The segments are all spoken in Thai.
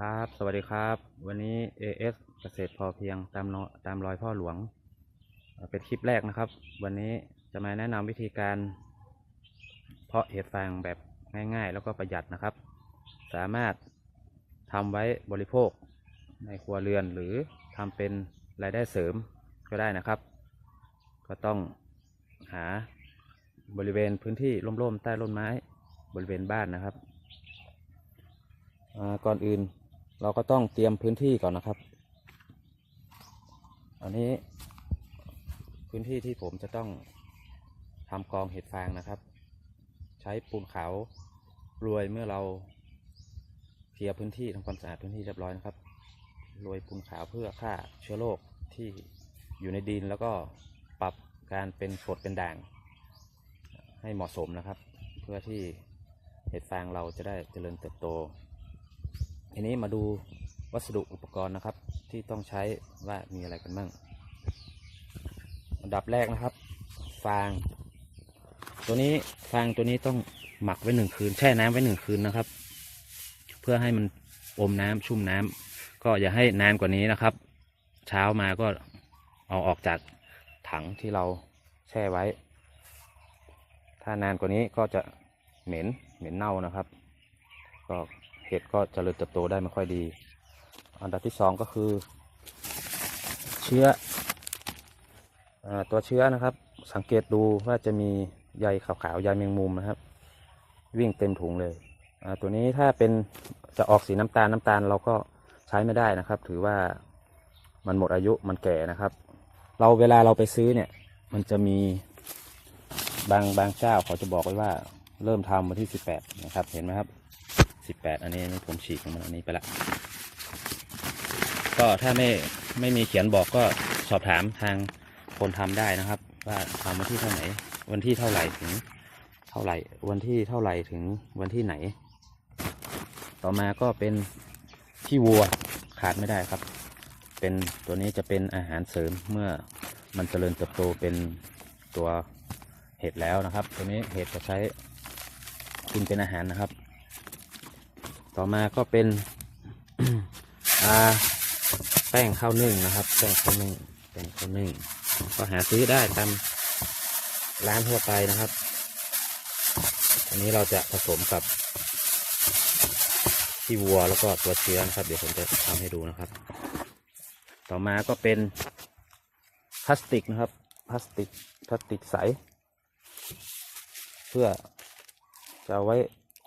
ครับ สวัสดีครับ วันนี้ AS เกษตรพอเพียงตามตามรอยพ่อหลวง เป็นคลิปแรกนะครับ วันนี้จะมาแนะนำวิธีการ เพาะเห็ดฟางแบบง่ายๆ แล้วก็ประหยัดนะครับ สามารถทำไว้บริโภคในครัวเรือนหรือทำเป็นรายได้เสริมก็ได้นะครับ ก็ต้องหาบริเวณพื้นที่ร่มๆ ใต้ร่มไม้บริเวณบ้านนะครับก่อนอื่น เราก็ต้องเตรียมพื้นที่ก่อนนะครับ อันนี้พื้นที่ที่ผมจะต้องทำกองเห็ดฟางนะครับ ใช้ปูนขาวโรวยเมื่อเราเคลียร์พื้นที่ทำความสะอาดพื้นที่เรียบร้อยนะครับโรยปูนขาวเพื่อฆ่าเชื้อโรคที่อยู่ในดินแล้วก็ปรับการเป็นกรดเป็นด่าง ให้เหมาะสมนะครับ เพื่อที่เห็ดฟางเราจะได้เจริญเติบโต ทีนี้มาดูวัสดุอุปกรณ์นะครับ ที่ต้องใช้ว่ามีอะไรกันบ้างอันดับแรกนะครับ ฟาง ตัวนี้ฟางตัวนี้ต้องหมักไว้หนึ่งคืน แช่น้ำไว้หนึ่งคืนนะครับ เพื่อให้มันอมน้ำชุ่มน้ำก็อย่าให้นานกว่านี้นะครับ เช้ามาก็เอาออกจากถังที่เราแช่ไว้ ถ้านานกว่านี้ก็จะเหม็นเหม็นเน่านะครับ ก็ เห็ดก็เจริญเติบโตได้ไม่ค่อยดี อันดับที่สองก็คือ เชื้ออตัวเชื้อนะครับ สังเกตดูว่าจะมีใยขาวๆใยแมงมุมนะครับ วิ่งเต็มถุงเลยตัวนี้ถ้าเป็นจะออกสีน้ำตาลน้ำตาลเราก็ใช้ไม่ได้นะครับ ถือว่ามันหมดอายุมันแก่นะครับ เราเวลาเราไปซื้อเนี่ย มันจะมีบางบางเจ้าเขาจะบอกไว้ว่าเริ่มทำวันที่สิบแปดนะครับ เห็นไหมครับ สิบแปดอันนี้นนี้ผมฉีกมันอันนี้ไปละ ก็ถ้าไม่ไม่มีเขียนบอกก็สอบถามทางคนทำได้นะครับ ว่าทำวันที่เท่าไหร่วันที่เท่าไหร่ถึงเท่าไหร่ วันที่เท่าไหร่ถึงวันที่ไหน ต่อมาก็เป็นขี้วัวขาดไม่ได้ครับ เป็นตัวนี้จะเป็นอาหารเสริมเมื่อมันเจริญเติบโตเป็นตัวเห็ดแล้วนะครับ ตัวนี้เห็ดจะใช้กินเป็นอาหารนะครับ ต่อมาก็เป็นแป้งข้าวนึ่งนะครับ แป้งข้าวนึ่งแป้งข้าวนึ่ง ก็หาซื้อได้ตามร้านทั่วไปนะครับ อันนี้เราจะผสมกับที่วัวแล้วก็ตัวเชื้อนะครับ เดี๋ยวผมจะทำให้ดูนะครับ ต่อมาก็เป็นพลาสติกนะครับ พลาสติก พลาสติกใส เพื่อจะเอาไว้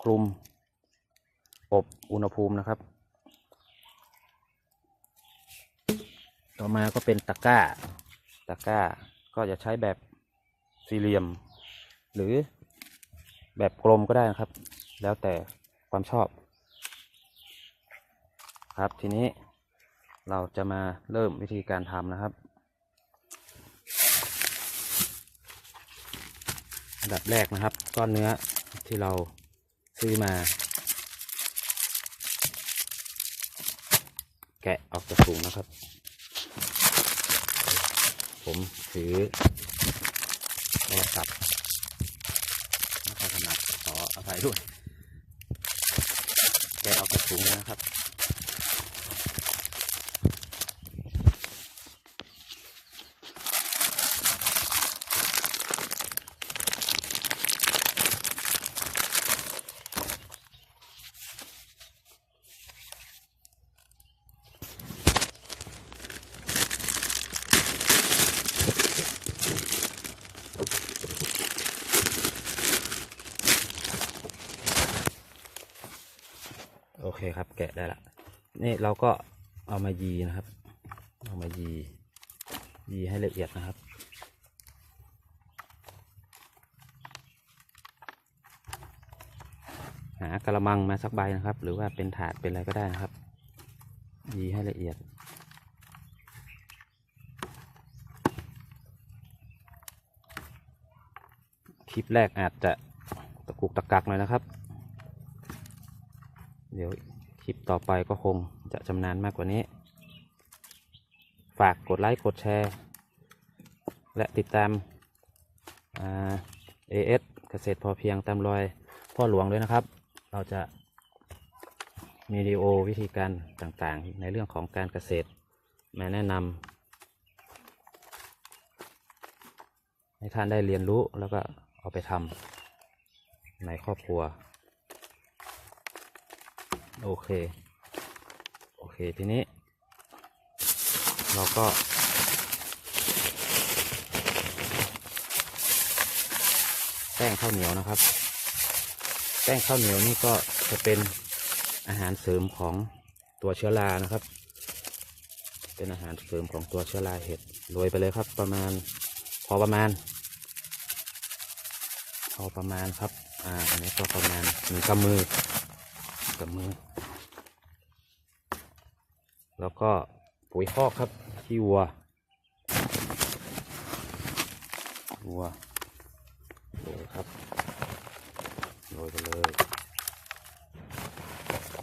คลุม อบอุณหภูมินะครับ ต่อมาก็เป็นตะกร้า ตะกร้าก็จะใช้แบบสี่เหลี่ยม หรือแบบกลมก็ได้นะครับ แล้วแต่ความชอบ ครับทีนี้เราจะมาเริ่มวิธีการทำนะครับอันดับแรกนะครับ ก้อนเนื้อที่เราซื้อมา แกะออกจากถุงนะครับ ผมถือโทรศัพท์ไม่ถนัดขออภัยด้วย แกะออกจากถุงเลยนะครับ โอเคครับ แกะได้ละ นี่ เราก็เอามายีนะครับ เอามายี ยีให้ละเอียดนะครับ หากระมังมาสักใบนะครับ หรือว่าเป็นถาดเป็นอะไรก็ได้นะครับ ยีให้ละเอียดคลิปแรกอาจจะตะกุกตะกักหน่อยนะครับ เดี๋ยวคลิปต่อไปก็คง จะชำนาญมากกว่านี้ ฝากกดไลค์ กดแชร์ และติดตามเอ่า AS เกษตรพอเพียงตามรอยพ่อหลวงด้วยนะครับ เราจะวิดีโอวิธีการต่างๆ ในเรื่องของการเกษตรมาแนะนำให้ท่านได้เรียนรู้แล้วก็เอาไปทำในครอบครัว โอเค เคทีนี้ เราก็ แป้งข้าวเหนียวนะครับ แป้งข้าวเหนียวนี่ก็จะเป็นอาหารเสริมของตัวเชื้อรานะครับ เป็นอาหารเสริมของตัวเชื้อราเห็ดโรยไปเลยครับ ประมาณพอประมาณพอประมาณครับ อ่า อันนี้ก็ประมาณหนึ่งกำมือกำมือ แล้วก็ปุ๋ยคอกครับขี้วัววัวโรยครับโรยไปเลย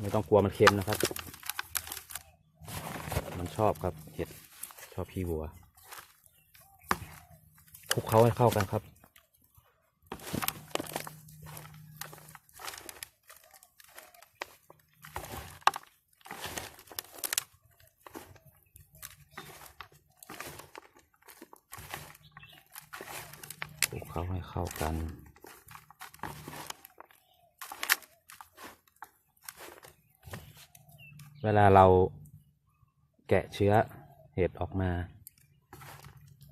ไม่ต้องกลัวมันเค็มนะครับ มันชอบครับเห็ดชอบขี้วัวคลุกเคล้าให้เข้ากันครับ เคล้าให้เข้ากัน เวลาเราแกะเชื้อเห็ดออกมา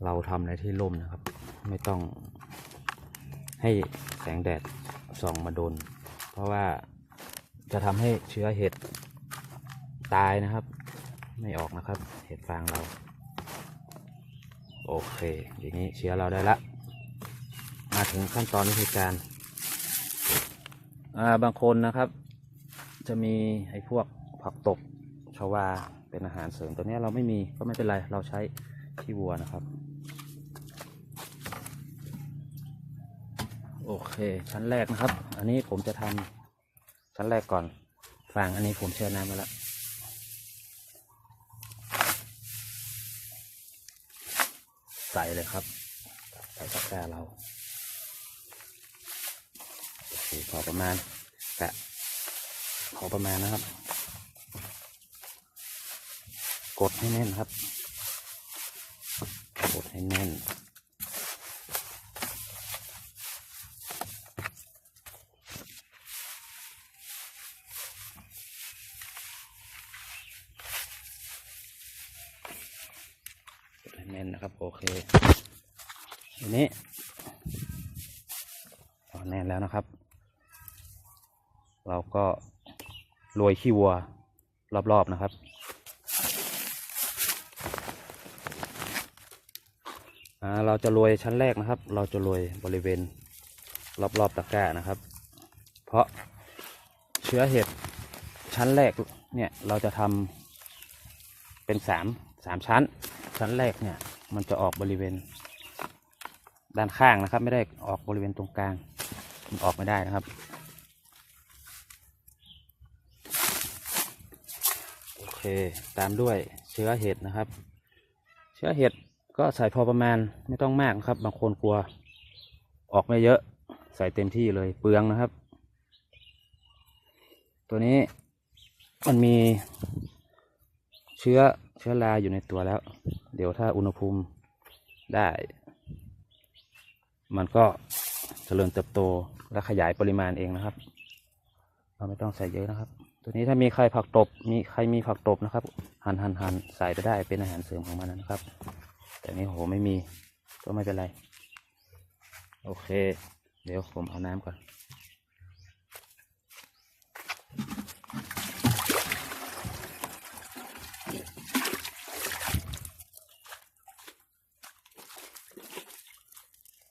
เราทำในที่ร่มนะครับ ไม่ต้องให้แสงแดดส่องมาโดน เพราะว่าจะทำให้เชื้อเห็ดตายนะครับ ไม่ออกนะครับ เห็ดฟางเรา โอเค อย่างนี้เชื้อเราได้ละ ถึงขั้นตอนวิธีการ อ่าบางคนนะครับ จะมีไอ้พวกผักตบชวาเป็นอาหารเสริมตัวนี้เราไม่มีก็ไม่เป็นไรเราใช้ขี้วัวนะครับ โอเค ชั้นแรกนะครับ อันนี้ผมจะทำชั้นแรกก่อนฟางอันนี้ผมแช่น้ำมาแล้วใส่เลยครับใส่ตะกร้าเรา พอประมาณกะพอประมาณนะครับ กดให้แน่นครับ กดให้แน่นกดให้แน่นนะครับ โอเคทีนี้อแน่นแล้วนะครับ เรา ก็โรยขี้วัวรอบๆนะครับ เราจะโรยชั้นแรกนะครับ เราจะโรยบริเวณรอบๆตะกร้านะครับ เพราะเชื้อเห็ดชั้นแรกเนี่ยเราจะทำเป็นสามสามชั้น ชั้นแรกเนี่ยมันจะออกบริเวณด้านข้างนะครับ ไม่ได้ออกบริเวณตรงกลางมันออกไม่ได้นะครับ โอ เคตามด้วยเชื้อเห็ดนะครับ เชื้อเห็ดก็ใส่พอประมาณไม่ต้องมากนะครับ บางคนกลัว ออกไม่เยอะใส่เต็มที่เลยเปลืองนะครับ ตัวนี้มันมีเชื้อเชื้อราอยู่ในตัวแล้ว เดี๋ยวถ้าอุณหภูมิได้ มันก็เจริญเติบโตและขยายปริมาณเองนะครับ เราไม่ต้องใส่เยอะนะครับ ตัวนี้ถ้ามีใครผักตบ มีใครมีผักตบนะครับ หั่นหั่นหั่นใส่ไปได้เป็นอาหารเสริมของมันนะครับ แต่นี่โหไม่มีก็ไม่เป็นไร โอเค เดี๋ยวผมเอาน้ำก่อน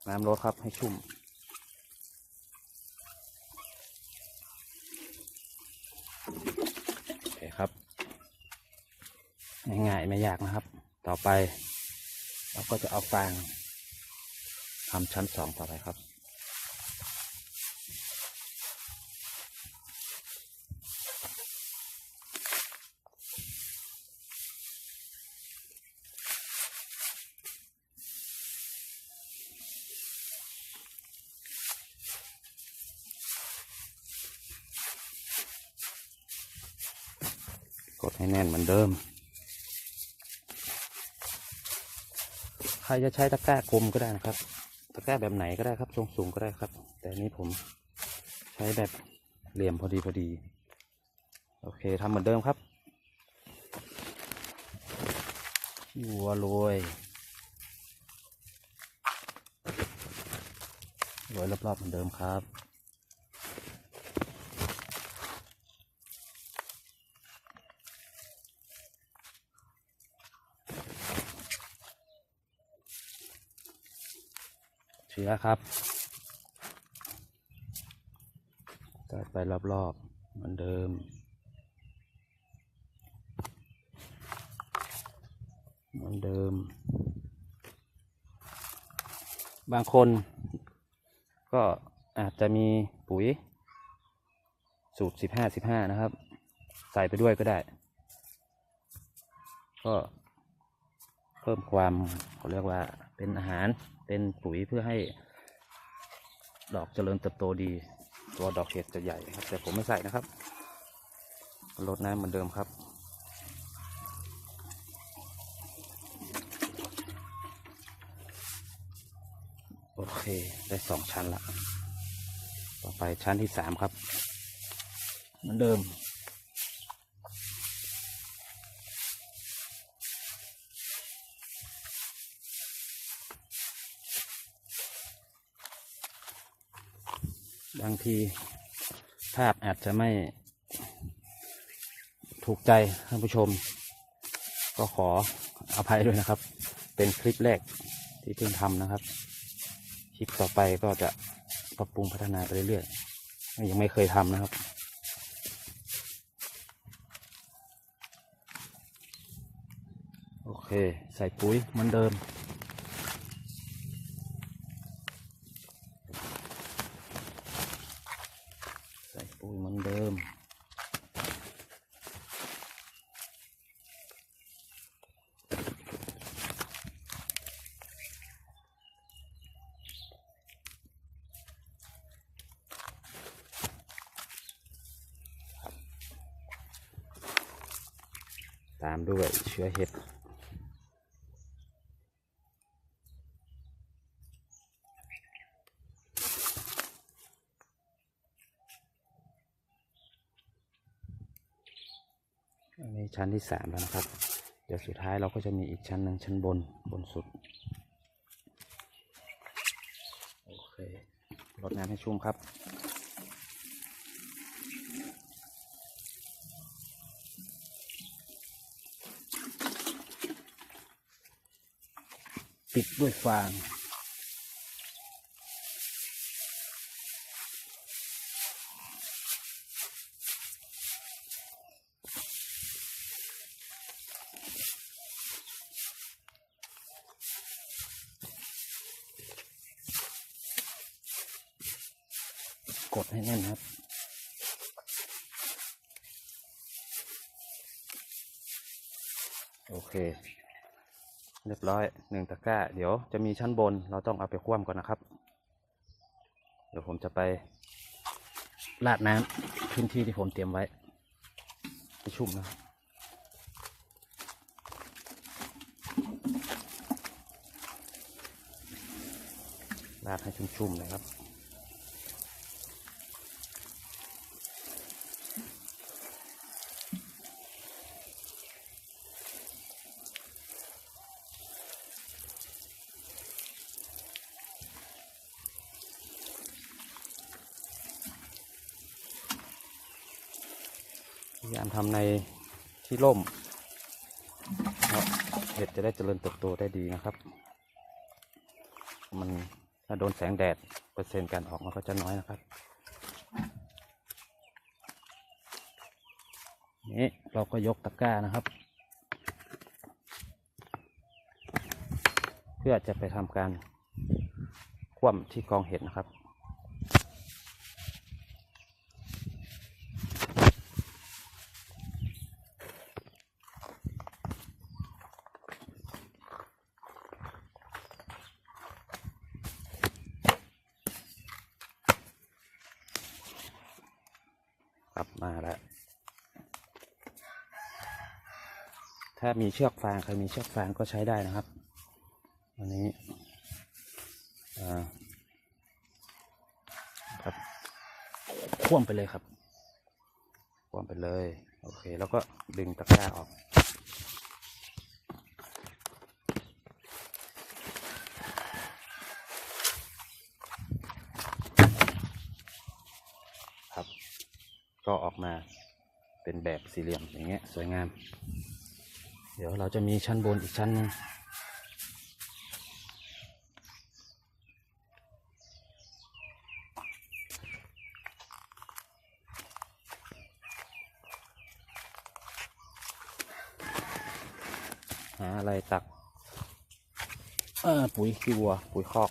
น้ำรดครับให้ชุ่ม ง่ายๆไม่ยากนะครับ ต่อไป เราก็จะเอาฟางทำชั้นสองต่อไปครับกดให้แน่นเหมือนเดิม รจะใช้ตะกร้ากลมก็ได้นะครับ ตะกร้าแบบไหนก็ได้ครับทรงสูงก็ได้ครับ แต่นนี้ผมใช้แบบเหลี่ยมพอดีพอดี โอเคทำเหมือนเดิมครับวัวโรยโรยรอบๆเหมือนเดิมครับ เชื้อครับใส่ไปรอบๆเหมือนเดิม เหมือนเดิม บางคนก็อาจจะมีปุ๋ย สูตรสิบห้าสิบห้านะครับ ใส่ไปด้วยก็ได้ ก็เพิ่มความเขาเรียกว่าเป็นอาหาร เป็นปุ๋ยเพื่อให้ ดอกเจริญเติบโตดี ตัวดอกเห็ดจะใหญ่ครับ แต่ผมไม่ใส่นะครับลดน้ำเหมือนเดิมครับโอเค ได้สองชั้นละ ต่อไปชั้นที่สามครับ เหมือนเดิม บางทีภาพอาจจะไม่ถูกใจท่านผู้ชม ก็ขออภัยด้วยนะครับ เป็นคลิปแรกที่เพิ่งทำนะครับ คลิปต่อไปก็จะปรับปรุงพัฒนาไปเรื่อยๆยังไม่เคยทำนะครับโอเค ใส่ปุ๋ยเหมือนเดิม ใส่ปุ๋ยเหมือนเดิม ตามด้วยเชื้อเห็ด อันนี้ชั้นที่สามแล้วนะครับ เดี๋ยวสุดท้ายเราก็จะมีอีกชั้นหนึ่งชั้นบนบนสุด โอเค รดน้ำให้ชุ่มครับ ปิดด้วยฟางกดให้แน่นครับ โอเค เรียบร้อยหนึ่งตะกร้า เดี๋ยวจะมีชั้นบนเราต้องเอาไปคว่ำก่อนนะครับ เดี๋ยวผมจะไปราดน้ำพื้นที่ที่ผมเตรียมไว้ไปชุ่มนะครับราดให้ชุ่มๆเลยครับ พยายามทำในที่ร่มเพราะเห็ดจะได้เจริญเติบโตได้ดีนะครับ มันถ้าโดนแสงแดดเปอร์เซ็นต์การออกมันก็จะน้อยนะครับ นี่เราก็ยกตะกร้านะครับ เพื่อจะไปทำการคว่ำที่กองเห็ดนะครับ กลับมาแล้ว ถ้า มีเชือกฟางใครมีเชือกฟางก็ใช้ได้นะครับอันนี้อ่าครับคว่ำไปเลยครับคว่ำไปเลย โอเค แล้วก็ดึงตะกร้าออกครับก็ออกมาเป็นแบบสี่เหลี่ยมอย่างเงี้ยสวยงาม เดี๋ยวเราจะมีชั้นบนอีกชั้นหนึงหาอะไรตัก เออปุ๋ยขี้วัว ปุ๋ยคอก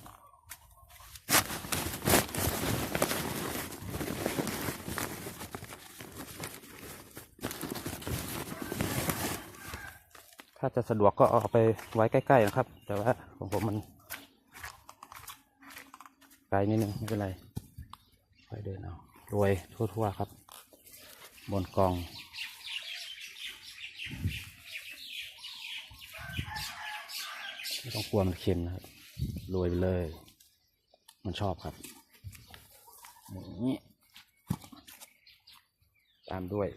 จะสะดวกก็เอาไปไว้ใกล้ๆนะครับ แต่ว่าของผมมันไกลนิดนึงไม่เป็นไรไปเดินเอาโรยทั่วๆครับ บนกองไม่ต้องกลัวมันเค็มนะครับโรยไปเลย มันชอบครับอย่างนี้ตามด้วย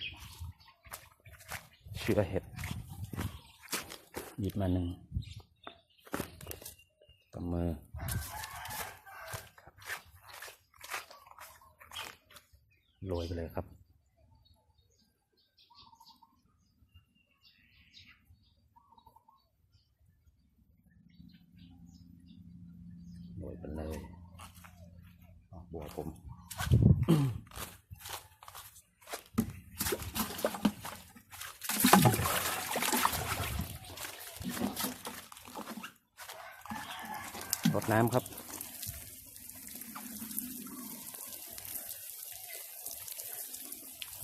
เชื้อเห็ด หยิบมาหนึ่งกับมือโรยไปเลยครับ โรยไปเลย บัวผม น้ำครับ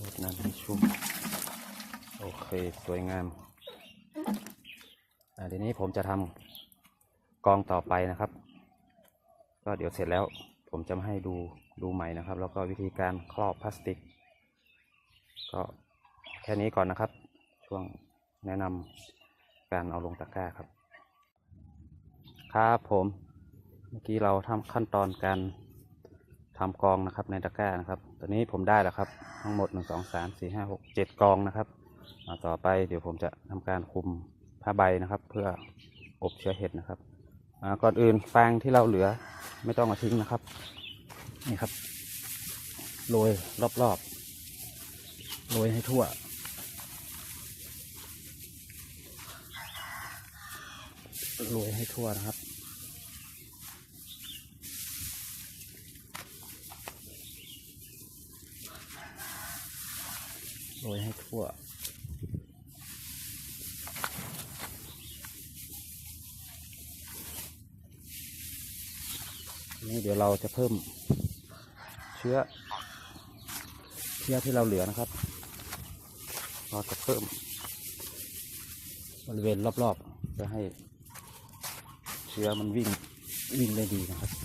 รดน้ำให้ชุ่มโอเคสวยงามอทีนี้ผมจะทำกองต่อไปนะครับ ก็เดี๋ยวเสร็จแล้วผมจะมาให้ดูดูใหม่นะครับ แล้วก็วิธีการครอบพลาสติก ก็แค่นี้ก่อนนะครับ ช่วงแนะนำการเอาลงตะกร้าครับ ครับผม เมื่อกี้เราทำขั้นตอนการทำกองนะครับในตะกร้านะครับ ตอนนี้ผมได้แล้วครับ ทั้งหมดหนึ่งสองสามสี่ห้าหกเจ็ดกองนะครับต่อไปเดี๋ยวผมจะทำการคุมผ้าใบนะครับ เพื่ออบเชื้อเห็ดนะครับก่อนอื่นฟางที่เราเหลือไม่ต้องเอาทิ้งนะครับนี่ครับโรยรอบๆโรยให้ทั่วโรยให้ทั่วนะครับ โรยให้ทั่ว นี่เดี๋ยวเราจะเพิ่มเชื้อ เชื้อที่เราเหลือนะครับ เราจะเพิ่มบริเวณรอบๆเพื่อให้เชื้อมันวิ่งวิ่งได้ดีนะครับ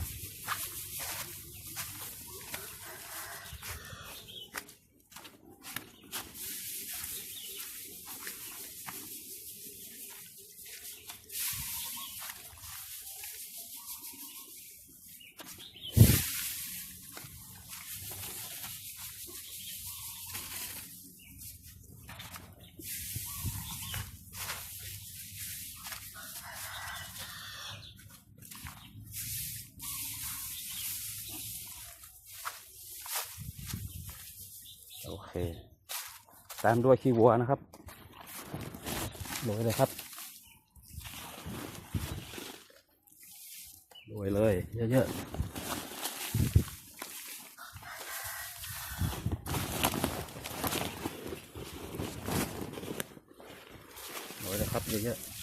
ตามด้วยขี้วัวนะครับโรยเลยครับโรยเลย เยอะๆโรยเลยครับ เยอะๆ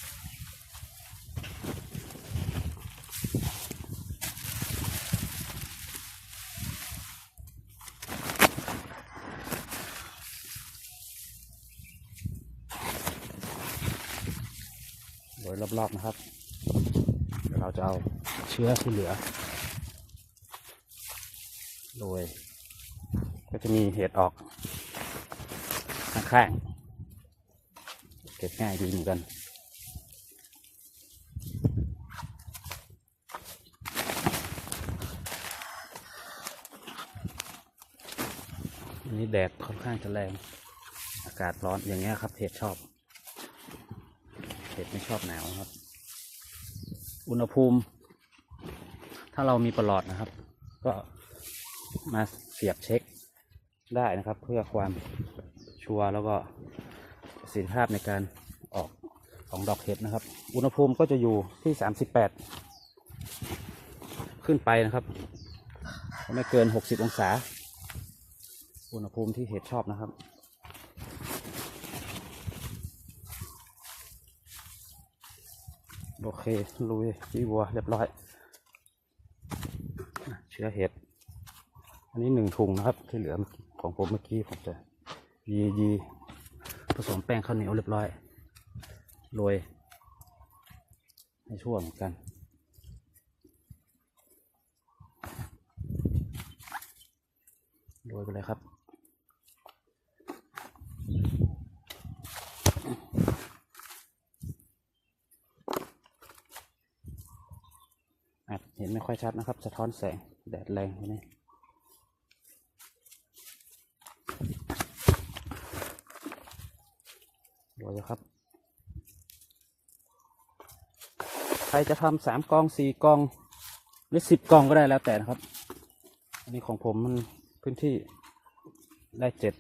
โร ยรอบๆนะครับ เดี๋ยวเราจะเอาเชื้อที่เหลือโรยก็จะมีเห็ดออกข้างๆเก็บง่ายดีเหมือนกันอันนี้แดดค่อนข้างจะแรง อากาศร้อนอย่างเงี้ยครับเห็ดชอบ เห็ดไม่ชอบหนาวครับ อุณหภูมิ ถ้าเรามีประหลอดนะครับ ก็มาเสียบเช็คได้นะครับ เพื่อความชัวร์แล้วก็ประสิทธิภาพในการออกของดอกเห็ดนะครับ อุณหภูมิก็จะอยู่ที่ 38 ขึ้นไปนะครับไม่เกิน 60 องศา อุณหภูมิที่เห็ดชอบนะครับ โอเคลุยจีบัวเรียบร้อยเชื้อเห็ด อันนี้หนึ่งถุงนะครับ ที่เหลือของผมเมื่อกี้ผมจะยียีผสมแป้งข้าวเหนียวเรียบร้อยโรยให้ช่วเหมือนกันโรยไปเลยครับ อาจ เห็นไม่ค่อยชัดนะครับ สะท้อนแสง แดดแรงนี่ดูเลยครับ ใครจะทำสามกองสี่กอง หรือสิบกองก็ได้แล้วแต่นะครับ อันนี้ของผมมันพื้นที่ได้เจ็ด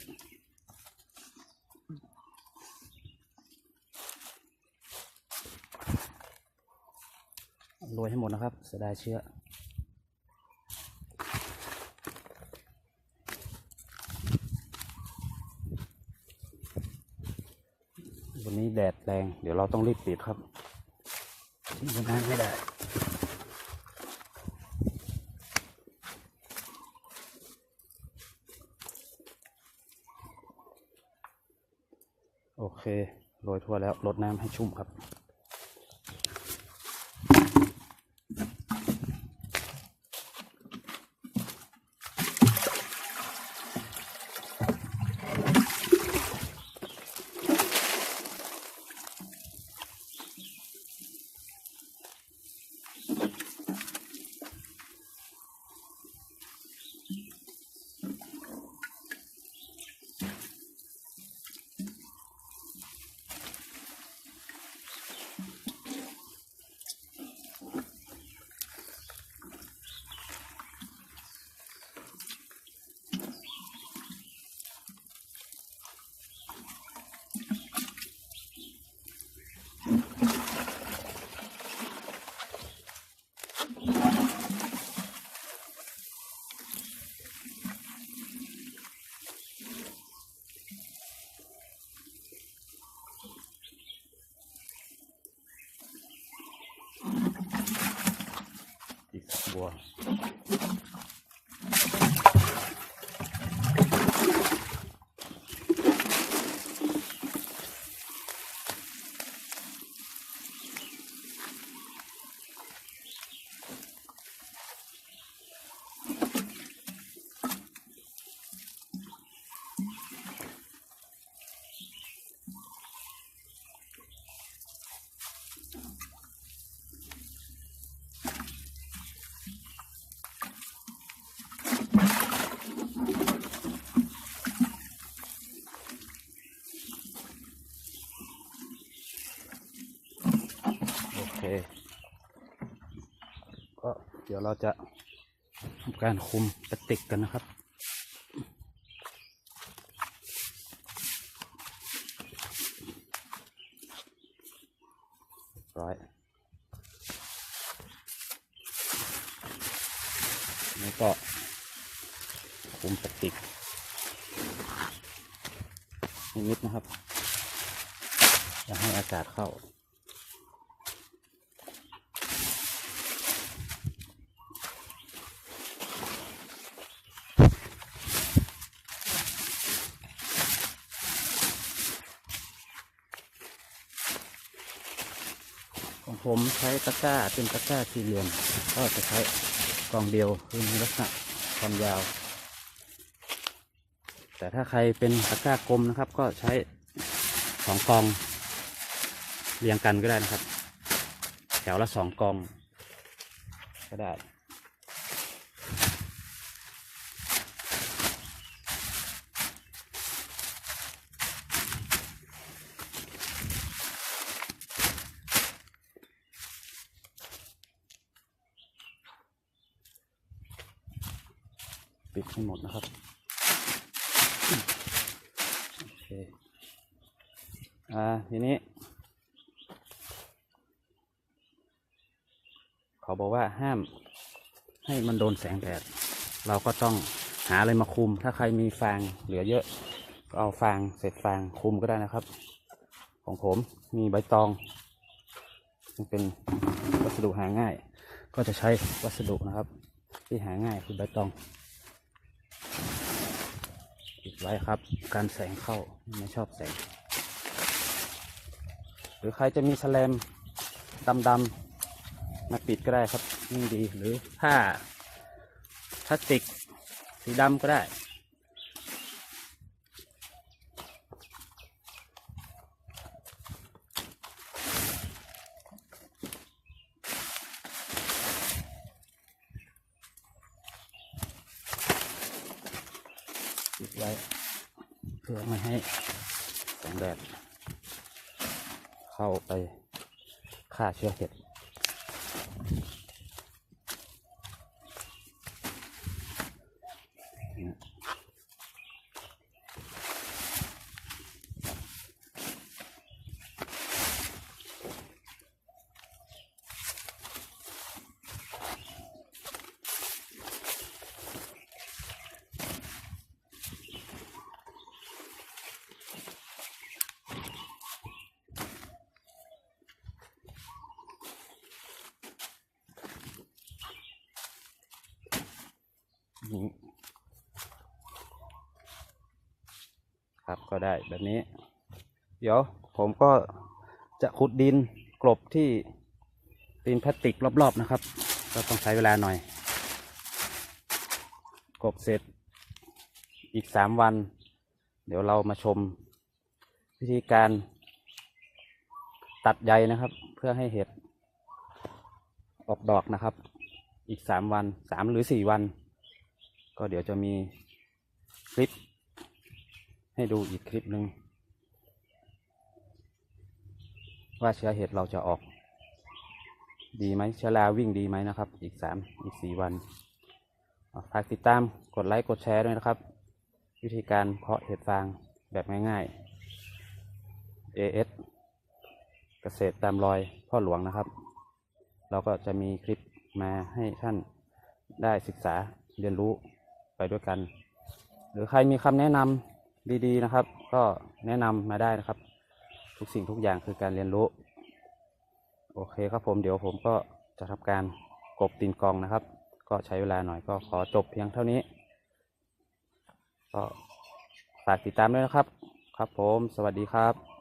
โรยให้หมดนะครับเสียดายเชื้อวันนี้แดดแรง เดี๋ยวเราต้องรีบปิดครับไม่งั้นไม่ได้โอเค โรยทั่วแล้วลดน้ำให้ชุ่มครับ ก็เดี๋ยวเราจะทำการคุมพลาสติกกันนะครับ ร้อยนี่ก็คุมพลาสติกนิดนะครับอย่าให้อากาศเข้า ผมใช้ตะกร้าเป็นตะกร้าสี่เหลี่ยมก็จะใช้กองเดียวคือมีลักษณะความยาว แต่ถ้าใครเป็นตะกร้ากลมนะครับ ก็ใช้สองกองเรียงกันก็ได้นะครับ แถวละสองกองก็ได้ ปิดให้หมดนะครับ โอเค อ่า ทีนี้ เขาบอกว่า ห้ามให้มันโดนแสงแดด เราก็ต้องหาอะไรมาคุม ถ้าใครมีฟางเหลือเยอะ ก็เอาฟางเศษฟางคุมก็ได้นะครับ ของผมมีใบตองซึ่งเป็นวัสดุหาง่าย ก็จะใช้วัสดุนะครับ ที่หาง่ายคือใบตองปิดไว้ครับ การแสงเข้าไม่ชอบแสง หรือใครจะมีแสลมดำๆ มาปิดก็ได้ครับยิ่งดีหรือผ้าพลาสติก สีดำก็ได้ ปิดไว้ เพื่อไม่ให้แสงแดดเข้าไปฆ่าเชื้อเห็ด นี่ครับก็ได้แบบนี้ เดี๋ยวผมก็จะขุดดินกลบที่ดินพลาสติกรอบๆนะครับ ก็ต้องใช้เวลาหน่อยกลบเสร็จอีกสามวัน เดี๋ยวเรามาชมวิธีการตัดใยนะครับ เพื่อให้เห็ดออกดอกนะครับ อีกสามวันสามหรือสี่วัน ก็เดี๋ยวจะมีคลิป ให้ดูอีกคลิปหนึ่งว่าเชื้อเห็ดเราจะออก ดีไหมเชื้อราวิ่งดีไหมนะครับ อีกสามอีกสี่วันฝากติดตามกดไลค์กดแชร์ด้วยนะครับ วิธีการเพาะเห็ดฟางแบบง่ายๆ AS เกษตรตามรอยพ่อหลวงนะครับ เราก็จะมีคลิปมาให้ท่านได้ศึกษาเรียนรู้ ด้วยกัน หรือใครมีคำแนะนำดีๆนะครับ ก็แนะนำมาได้นะครับ ทุกสิ่งทุกอย่างคือการเรียนรู้ โอเคครับผมเดี๋ยวผมก็จะทำการกบตีนกองนะครับ ก็ใช้เวลาหน่อยก็ขอจบเพียงเท่านี้ ก็ฝากติดตามด้วยนะครับ ครับผม สวัสดีครับ